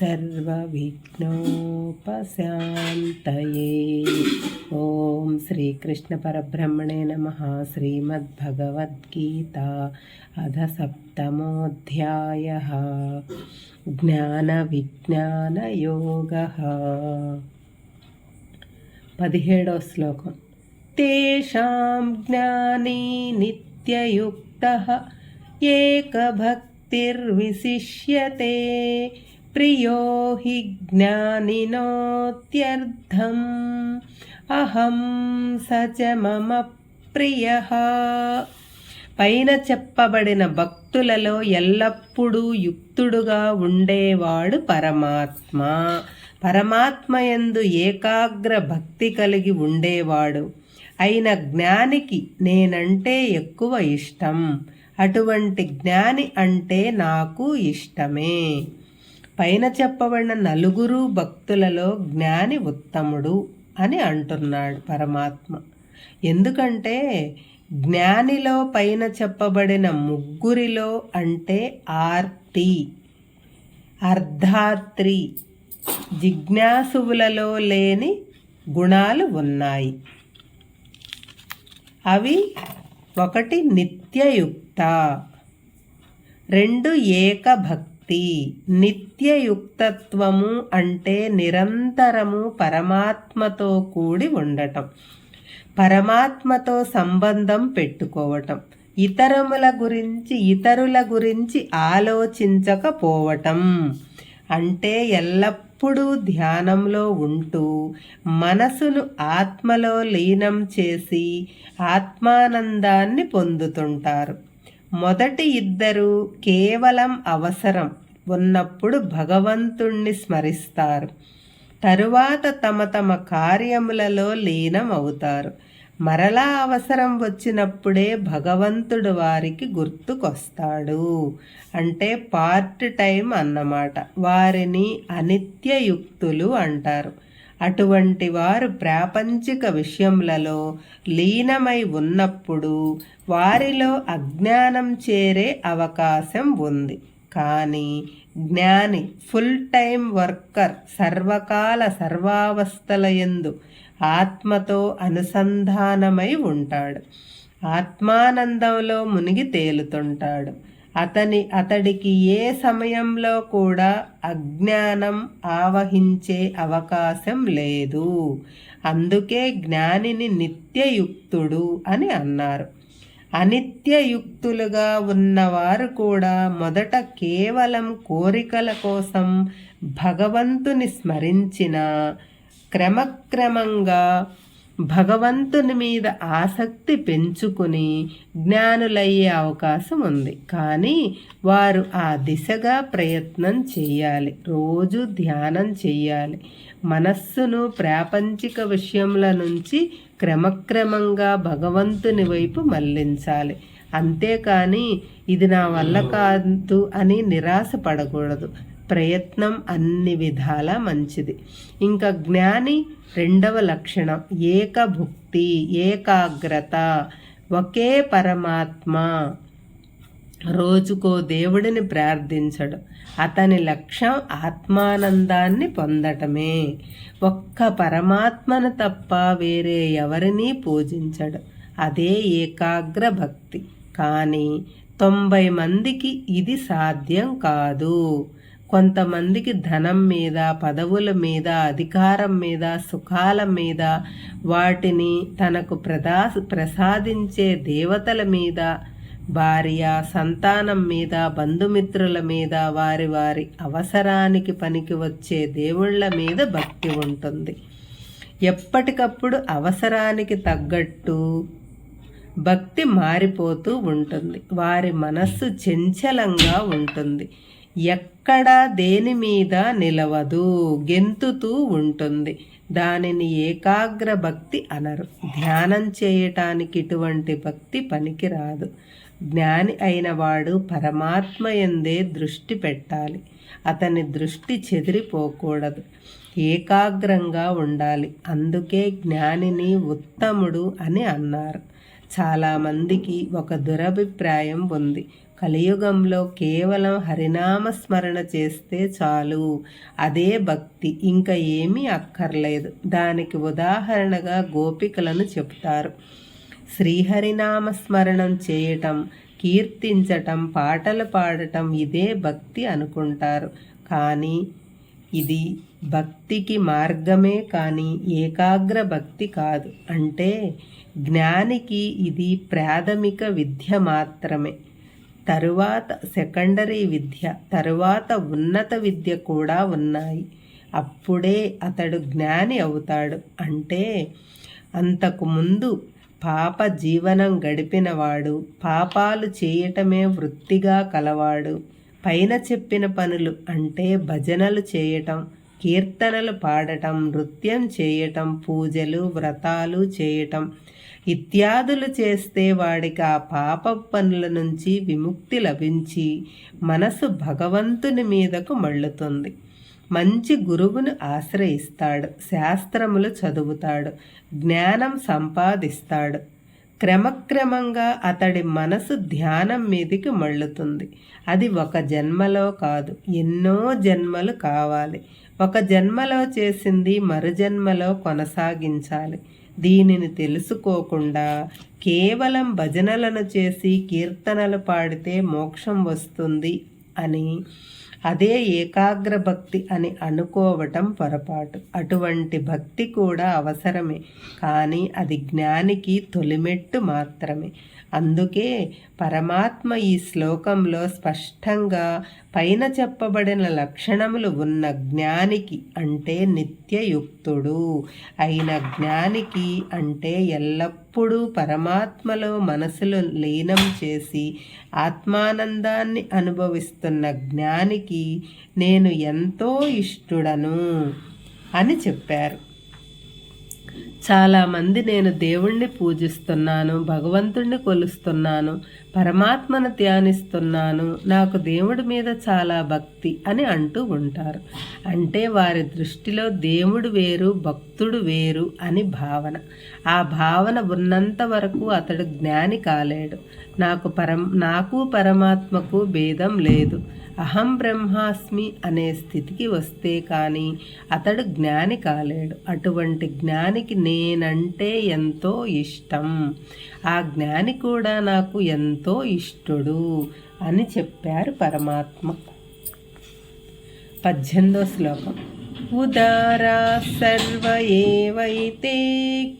सर्वविघ्नोपशान्तये। ॐ श्रीकृष्णपरब्रह्मणे नमः। श्रीमद्भगवद्गीता अध सप्तमोऽध्यायः। ज्ञानविज्ञानयोगः। पदिहेडो श्लोकं तेषां ज्ञानी नित्ययुक्तः। एकभक्तिर्विशिष्यते। ప్రియో హి జ్ఞానినోత్యర్థం అహం సచ మమ ప్రియ పైన చెప్పబడిన భక్తులలో ఎల్లప్పుడూ యుక్తుడుగా ఉండేవాడు పరమాత్మ. పరమాత్మ ఎందు ఏకాగ్ర భక్తి కలిగి ఉండేవాడు. అయిన జ్ఞానికి నేనంటే ఎక్కువ ఇష్టం. అటువంటి జ్ఞాని అంటే నాకు ఇష్టమే. పైన చెప్పబడిన నలుగురు భక్తులలో జ్ఞాని ఉత్తముడు అని అంటున్నాడు పరమాత్మ. ఎందుకంటే జ్ఞానిలో పైన చెప్పబడిన ముగ్గురిలో అంటే ఆర్తి అర్ధాత్రి జిజ్ఞాసువులలో లేని గుణాలు ఉన్నాయి. అవి ఒకటి నిత్యయుక్త రెండు ఏకభక్తి నిత్యయుక్తత్వము అంటే నిరంతరము పరమాత్మతో కూడి ఉండటం. పరమాత్మతో సంబంధం పెట్టుకోవటం. ఇతరముల గురించి ఇతరుల గురించి ఆలోచించకపోవటం. అంటే ఎల్లప్పుడూ ధ్యానంలో ఉంటూ మనసును ఆత్మలో లీనం చేసి ఆత్మానందాన్ని పొందుతుంటారు. మొదటి ఇద్దరు కేవలం అవసరం. ఉన్నప్పుడు భగవంతుణ్ణి స్మరిస్తారు. తరువాత తమ తమ కార్యములలో లీనం అవుతారు మరలా అవసరం వచ్చినప్పుడే భగవంతుడు వారికి గుర్తుకొస్తాడు. అంటే పార్ట్ టైం అన్నమాట. వారిని అనిత్యయుక్తులు అంటారు. అటువంటి వారు ప్రాపంచిక విషయములలో లీనమై ఉన్నప్పుడు వారిలో అజ్ఞానం చేరే అవకాశం ఉంది. కానీ జ్ఞాని ఫుల్ టైం వర్కర్ సర్వకాల సర్వావస్థల ఎందు ఆత్మతో అనుసంధానమై ఉంటాడు. ఆత్మానందంలో మునిగి తేలుతుంటాడు. అతని అతడికి ఏ సమయంలో కూడా అజ్ఞానం ఆవహించే అవకాశం లేదు. అందుకే జ్ఞానిని నిత్యయుక్తుడు అని అన్నారు. అనిత్యయుక్తులుగా ఉన్నవారు కూడా మొదట కేవలం కోరికల కోసం భగవంతుని స్మరించిన క్రమక్రమంగా భగవంతుని మీద ఆసక్తి పెంచుకుని జ్ఞానులయ్యే అవకాశం ఉంది. కానీ వారు ఆ దిశగా ప్రయత్నం చేయాలి. రోజు ధ్యానం చేయాలి. మనస్సును ప్రాపంచిక విషయముల నుంచి క్రమక్రమంగా భగవంతుని వైపు మళ్ళించాలి. అంతేకాని ఇది నా వల్ల కాదు అని నిరాశ పడకూడదు. ప్రయత్నం అన్ని విధాల మంచిది. ఇంకా జ్ఞాని రెండవ లక్షణం ఏకభుక్తి ఏకాగ్రత ఒకే పరమాత్మ. రోజుకో దేవుడిని ప్రార్థించడు. అతని లక్ష్యం ఆత్మానందాన్ని పొందటమే. ఒక్క పరమాత్మను తప్ప వేరే ఎవరినీ పూజించడు. అదే ఏకాగ్ర భక్తి. కానీ తొంభై మందికి ఇది సాధ్యం కాదు. కొంతమందికి ధనం మీద పదవుల మీద అధికారం మీద సుఖాల మీద వాటిని తనకు ప్రదా ప్రసాదించే దేవతల మీద భార్య సంతానం మీద బంధుమిత్రుల మీద వారి వారి అవసరానికి పనికి వచ్చే దేవుళ్ళ మీద భక్తి ఉంటుంది. ఎప్పటికప్పుడు అవసరానికి తగ్గట్టు భక్తి మారిపోతూ ఉంటుంది. వారి మనస్సు చంచలంగా ఉంటుంది. ఎక్కడ దేని మీద నిలవదు గెంతుతూ ఉంటుంది. దానిని ఏకాగ్ర భక్తి అనరు. ధ్యానం చేయటానికి ఇటువంటి భక్తి పనికిరాదు. జ్ఞాని అయిన వాడు పరమాత్మ ఎందే దృష్టి పెట్టాలి. అతని దృష్టి చెదిరిపోకూడదు. ఏకాగ్రంగా ఉండాలి. అందుకే జ్ఞానిని ఉత్తముడు అని అన్నారు. చాలామందికి ఒక దురభిప్రాయం ఉంది. కలియుగంలో కేవలం హరినామ స్మరణ చేస్తే చాలు. అదే భక్తి. ఇంకా ఏమీ అక్కర్లేదు. దానికి ఉదాహరణగా గోపికలను చెప్తారు. శ్రీహరినామ స్మరణం చేయటం కీర్తించటం పాటలు పాడటం ఇదే భక్తి అనుకుంటారు. కానీ ఇది భక్తికి మార్గమే కానీ ఏకాగ్ర భక్తి కాదు. అంటే జ్ఞానికి ఇది ప్రాథమిక విద్య మాత్రమే. తరువాత సెకండరీ విద్య తరువాత ఉన్నత విద్య కూడా ఉన్నాయి. అప్పుడే అతడు జ్ఞాని అవుతాడు. అంటే అంతకుముందు పాప జీవనం గడిపినవాడు పాపాలు చేయటమే వృత్తిగా కలవాడు. పైన చెప్పిన పనులు అంటే భజనలు చేయటం కీర్తనలు పాడటం నృత్యం చేయటం పూజలు వ్రతాలు చేయటం. ఇత్యాదులు చేస్తే వాడికి ఆ పాప పనుల నుంచి విముక్తి లభించి మనసు భగవంతుని మీదకు మళ్ళుతుంది. మంచి గురువును ఆశ్రయిస్తాడు శాస్త్రములు చదువుతాడు జ్ఞానం సంపాదిస్తాడు. క్రమక్రమంగా అతడి మనసు ధ్యానం మీదికి మళ్ళుతుంది. అది ఒక జన్మలో కాదు ఎన్నో జన్మలు కావాలి. ఒక జన్మలో చేసింది మరు జన్మలో కొనసాగించాలి. దీనిని తెలుసుకోకుండా కేవలం భజనలను చేసి కీర్తనలు పాడితే మోక్షం వస్తుంది అని అదే ఏకాగ్ర భక్తి అని అనుకోవటం పొరపాటు. అటువంటి భక్తి కూడా అవసరమే. కానీ అది జ్ఞానికి తొలిమెట్టు మాత్రమే. అందుకే పరమాత్మ ఈ శ్లోకంలో స్పష్టంగా పైన చెప్పబడిన లక్షణములు ఉన్న జ్ఞానికి అంటే నిత్యయుక్తుడు. అయిన జ్ఞానికి అంటే ఎల్లప్పుడూ పరమాత్మలో మనసులో లీనం చేసి ఆత్మానందాన్ని అనుభవిస్తున్న జ్ఞానికి నేను ఎంతో ఇష్టుడను అని చెప్పారు. చాలామంది నేను దేవుణ్ణి పూజిస్తున్నాను భగవంతుణ్ణి కొలుస్తున్నాను పరమాత్మను ధ్యానిస్తున్నాను నాకు దేవుడి మీద చాలా భక్తి అని అంటూ ఉంటారు. అంటే వారి దృష్టిలో దేవుడు వేరు భక్తుడు వేరు అని భావన. ఆ భావన ఉన్నంత వరకు అతడు జ్ఞాని కాలేడు. నాకు పరం నాకు పరమాత్మకు భేదం లేదు. అహం బ్రహ్మాస్మి అనే స్థితికి వస్తే కానీ అతడు జ్ఞాని కాలేడు. అటువంటి జ్ఞానికి నేనంటే ఎంతో ఇష్టం. ఆ జ్ఞాని కూడా నాకు ఎంతో ఇష్టడు అని చెప్పారు పరమాత్మ. పద్దెనిమిదో శ్లోకం. ఉదారా సర్వ ఏవైతే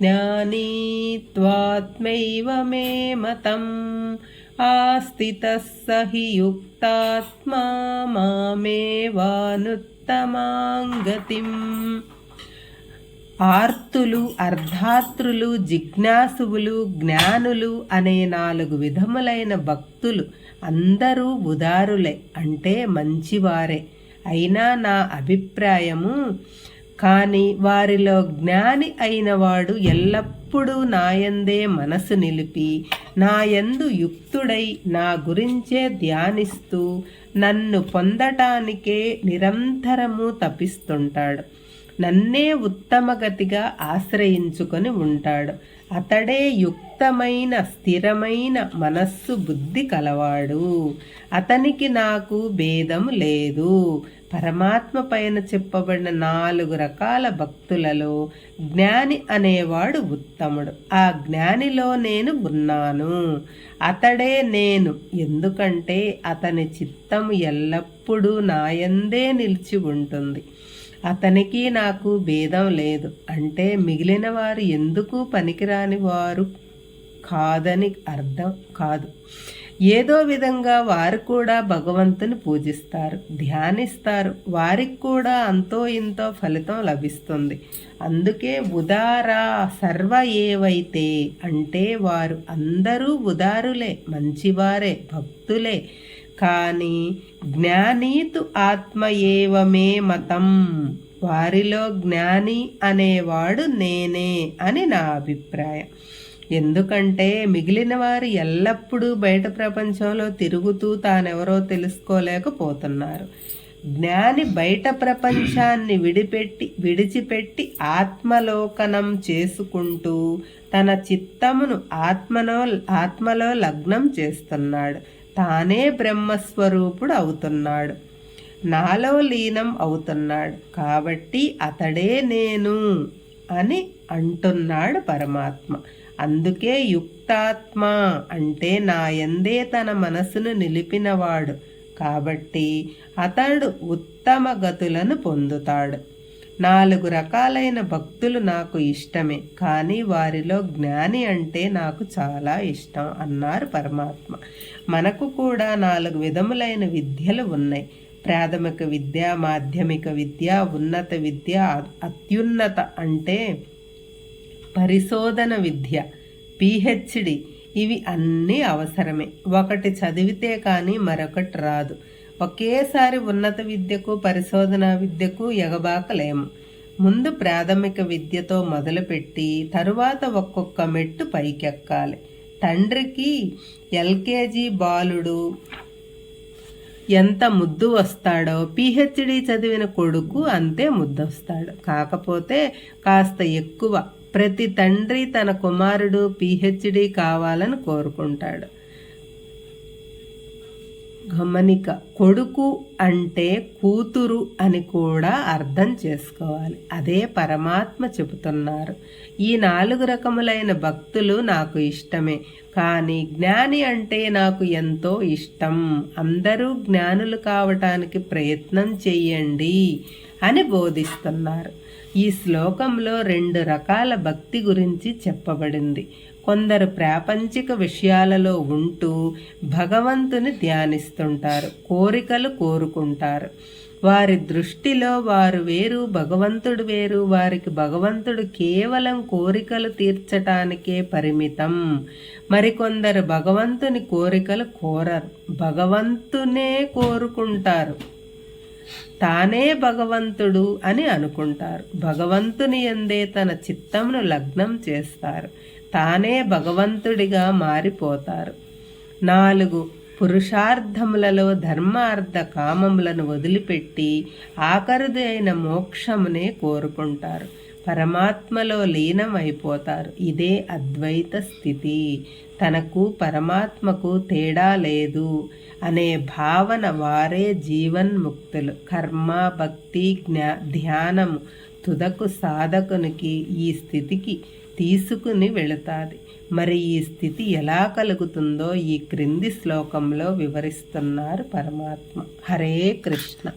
జ్ఞానీ త్వాత్మైవ మే మతం ఆస్థితः स हि युक्तात्मा మామేవానుత్తమాంగతిం ఆర్తులు అర్ధాత్రులు జిజ్ఞాసువులు జ్ఞానులు అనే నాలుగు విధములైన భక్తులు అందరూ ఉదారులే అంటే మంచివారే అయినా నా అభిప్రాయము కానీ వారిలో జ్ఞాని అయినవాడు ఎల్లప్పుడూ నాయందే మనసు నిలిపి నాయందు యుక్తుడై నా గురించే ధ్యానిస్తూ నన్ను పొందటానికే నిరంతరము తపిస్తుంటాడు. నన్నే ఉత్తమగతిగా ఆశ్రయించుకొని ఉంటాడు. అతడే యుక్తమైన స్థిరమైన మనస్సు బుద్ధి కలవాడు. అతనికి నాకు భేదం లేదు. పరమాత్మ పైన చెప్పబడిన నాలుగు రకాల భక్తులలో జ్ఞాని అనేవాడు ఉత్తముడు. ఆ జ్ఞానిలో నేను ఉన్నాను. అతడే నేను. ఎందుకంటే అతని చిత్తము ఎల్లప్పుడూ నాయందే నిలిచి ఉంటుంది. అతనికి నాకు భేదం లేదు. అంటే మిగిలిన వారు ఎందుకు పనికిరాని వారు? కాదని అర్థం కాదు. ఏదో విధంగా వారు కూడా భగవంతుని పూజిస్తారు ధ్యానిస్తారు. వారికి కూడా అంతో ఇంతో ఫలితం లభిస్తుంది. అందుకే ఉదారా సర్వ ఏవైతే అంటే వారు అందరూ ఉదారులే మంచివారే భక్తులే కానీ జ్ఞానీతు ఆత్మ ఏవమే మతం. వారిలో జ్ఞాని అనేవాడు నేనే అని నా అభిప్రాయం. ఎందుకంటే మిగిలిన వారు ఎల్లప్పుడూ బయట ప్రపంచంలో తిరుగుతూ తానెవరో తెలుసుకోలేకపోతున్నారు. జ్ఞాని బయట ప్రపంచాన్ని విడిపెట్టి విడిచిపెట్టి ఆత్మలోకనం చేసుకుంటూ తన చిత్తమును ఆత్మలో ఆత్మలో లగ్నం చేస్తున్నాడు. తానే బ్రహ్మస్వరూపుడు అవుతున్నాడు నాలో లీనం అవుతున్నాడు. కాబట్టి అతడే నేను అని అంటున్నాడు పరమాత్మ. అందుకే యుక్తాత్మ అంటే నా ఎందే తన మనసును నిలిపినవాడు. కాబట్టి అతడు ఉత్తమ గతులను పొందుతాడు. నాలుగు రకాలైన భక్తులు నాకు ఇష్టమే కానీ వారిలో జ్ఞాని అంటే నాకు చాలా ఇష్టం అన్నారు పరమాత్మ. మనకు కూడా నాలుగు విధములైన విద్యలు ఉన్నాయి. ప్రాథమిక విద్య మాధ్యమిక విద్య ఉన్నత విద్య అత్యున్నత అంటే పరిశోధన విద్య పిహెచ్డి. ఇవి అన్నీ అవసరమే. ఒకటి చదివితే కానీ మరొకటి రాదు. ఒకేసారి ఉన్నత విద్యకు పరిశోధన విద్యకు ఎగబాకలేము ముందు ప్రాథమిక విద్యతో మొదలుపెట్టి తరువాత ఒక్కొక్క మెట్టు పైకెక్కాలి. తండ్రికి ఎల్కేజీ బాలుడు ఎంత ముద్దు వస్తాడో పిహెచ్డి చదివిన కొడుకు అంతే ముద్దు వస్తాడు కాకపోతే కాస్త ఎక్కువ. ప్రతి తండ్రి తన కుమారుడు పిహెచ్డి కావాలని కోరుకుంటాడు. గమనిక. కొడుకు అంటే కూతురు అని కూడా అర్థం చేసుకోవాలి. అదే పరమాత్మ చెబుతున్నారు. ఈ నాలుగు రకములైన భక్తులు నాకు ఇష్టమే. కానీ జ్ఞాని అంటే నాకు ఎంతో ఇష్టం. అందరూ జ్ఞానులు కావటానికి ప్రయత్నం చెయ్యండి. అని బోధిస్తున్నారు. ఈ శ్లోకంలో రెండు రకాల భక్తి గురించి చెప్పబడింది. కొందరు ప్రాపంచిక విషయాలలో ఉంటూ భగవంతుని ధ్యానిస్తుంటారు కోరికలు కోరుకుంటారు. వారి దృష్టిలో వారు వేరు భగవంతుడు వేరు వారికి భగవంతుడు కేవలం కోరికలు తీర్చటానికే పరిమితం. మరికొందరు భగవంతుని కోరికలు కోరరు భగవంతునే కోరుకుంటారు. తానే భగవంతుడు అని అనుకుంటారు. భగవంతుని ఎందే తన చిత్తమును లగ్నం చేస్తారు. తానే భగవంతుడిగా మారిపోతారు. నాలుగు పురుషార్థములలో ధర్మార్థ కామములను వదిలిపెట్టి ఆఖరుదైన మోక్షమునే కోరుకుంటారు. పరమాత్మలో లీనమైపోతారు. ఇదే అద్వైత స్థితి. తనకు పరమాత్మకు తేడా లేదు అనే భావన వారే జీవన్ముక్తులు. కర్మ భక్తి జ్ఞా ధ్యానము తుదకు సాధకునికి ఈ స్థితికి తీసుకుని వెళుతుంది. మరి ఈ స్థితి ఎలా కలుగుతుందో ఈ క్రింది శ్లోకంలో వివరిస్తున్నారు పరమాత్మ. హరే కృష్ణ.